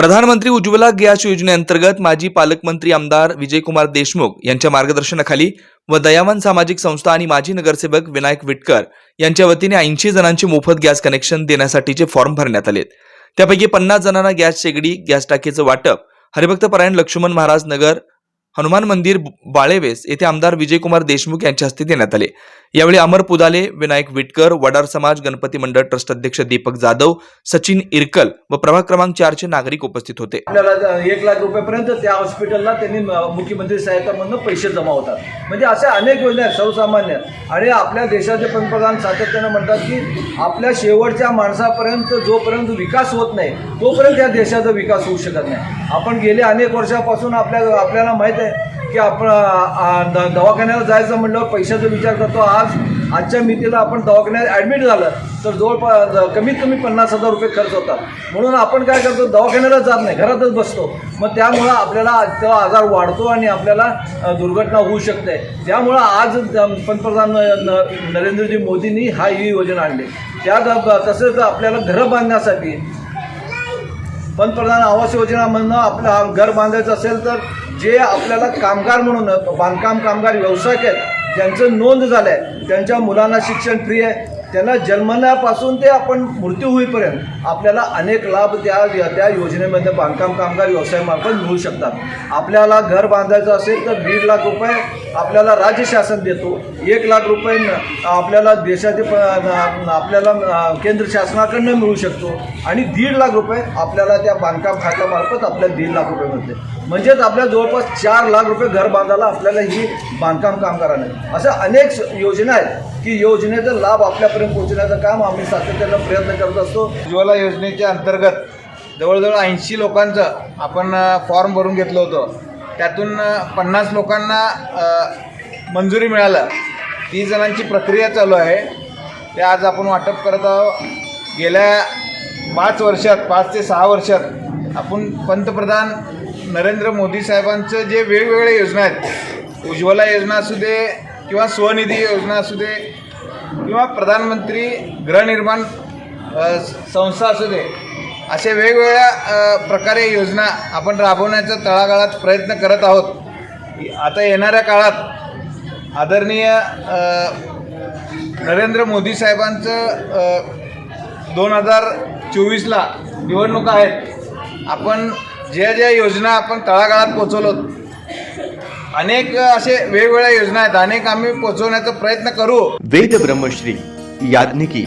प्रधानमंत्री उज्ज्वला गॅस योजनेअंतर्गत माजी पालकमंत्री आमदार विजयकुमार देशमुख यांच्या मार्गदर्शनाखाली व दयावान सामाजिक संस्था आणि माजी नगरसेवक विनायक विटकर यांच्या वतीने ऐंशी जणांचे मोफत गॅस कनेक्शन देण्यासाठीचे फॉर्म भरण्यात आलेत. त्यापैकी पन्नास जणांना गॅस शेगडी गॅस टाकीचं वाटप हरिभक्त परायण लक्ष्मण महाराज नगर हनुमान मंदिर बाळेवेस येथे आमदार विजयकुमार देशमुख यांच्या हस्ते देण्यात आले. यावेळी अमर पुदाले विनायक विटकर वडार समाज गणपती मंडळ ट्रस्ट अध्यक्ष दीपक जाधव सचिन इरकल व प्रभाग क्रमांक चारचे नागरिक उपस्थित होते. आपल्याला एक लाख रुपयापर्यंत त्या हॉस्पिटलला त्यांनी मुख्यमंत्री सहायतामधनं पैसे जमा होतात. म्हणजे अशा अनेक योजना आहेत सर्वसामान्य आणि आपल्या देशाचे पंतप्रधान सातत्यानं म्हणतात की आपल्या शेवटच्या माणसापर्यंत जोपर्यंत विकास होत नाही तोपर्यंत या देशाचा विकास होऊ शकत नाही. आपण गेले अनेक वर्षापासून आपल्या आपल्याला माहीत आहे की आपण दवाखान्याला जायचं म्हणल्यावर पैशाचा विचार करतो. आज आजच्या मितीला आपण दवाखान्यात ॲडमिट झालं तर जवळपास कमीत कमी पन्नास हजार रुपये खर्च होतात. म्हणून आपण काय करतो दवाखान्याला जात नाही घरातच बसतो. मग त्यामुळं आपल्याला तो आजार वाढतो आणि आपल्याला दुर्घटना होऊ शकते. त्यामुळं आज पंतप्रधान न- नरेंद्रजी मोदींनी हा ही योजना आणली. त्या तसेच आपल्याला घरं बांधण्यासाठी पंतप्रधान आवास योजनामधनं आपलं घर बांधायचं असेल तर जे आपल्याला कामगार म्हणून बांधकाम कामगार व्यावसायिक आहेत ज्यांचं नोंद झालं आहे त्यांच्या मुलांना शिक्षण फ्री आहे. त्यांना जन्मण्यापासून ते आपण मृत्यू होईपर्यंत आपल्याला अनेक लाभ त्या त्या योजनेमध्ये बांधकाम कामगार व्यवसायामार्फत मिळू शकतात. आपल्याला घर बांधायचं असेल तर दीड लाख रुपये आपल्याला राज्य शासन देतो. एक लाख रुपये आपल्याला देशाचे प आपल्याला केंद्र शासनाकडनं मिळू शकतो. आणि दीड लाख रुपये आपल्याला त्या बांधकाम खात्यामार्फत आपल्याला दीड लाख रुपये मिळते. म्हणजेच आपल्या जवळपास चार लाख रुपये घर बांधायला आपल्याला ही बांधकाम कामगारांना अशा अनेक योजना आहेत की योजनेचा लाभ आपल्यापर्यंत पोहोचण्याचं काम आम्ही सातत्यानं प्रयत्न करत असतो. उज्ज्वला योजनेच्या अंतर्गत जवळजवळ ऐंशी लोकांचं आपण फॉर्म भरून घेतलं होतं. त्यातून पन्नास लोकांना मंजुरी मिळालं. तीस जणांची प्रक्रिया चालू आहे. ते आज आपण वाटप करत आहोत. गेल्या पाच वर्षात पाच ते सहा वर्षात आपण पंतप्रधान नरेंद्र मोदी साहेबांचं जे वेगवेगळ्या योजना आहेत उज्ज्वला योजना असू दे किंवा स्वनिधी योजना असू दे किंवा प्रधानमंत्री गृहनिर्माण संस्था असू दे अशा वेगवेगळ्या प्रकारे योजना आपण राबवण्याचा तळागाळात प्रयत्न करत आहोत. आता येणाऱ्या काळात आदरणीय नरेंद्र मोदी साहेबांचं दोन हजार चोवीसला निवडणुका आहेत. आपण ज्या ज्या योजना आपण तळागाळात पोचवलो अनेक असे वेगवेगळ्या योजना आहेत. अनेक आम्ही पोचवण्याचा प्रयत्न करू. वेद ब्रह्मश्री याज्ञिकी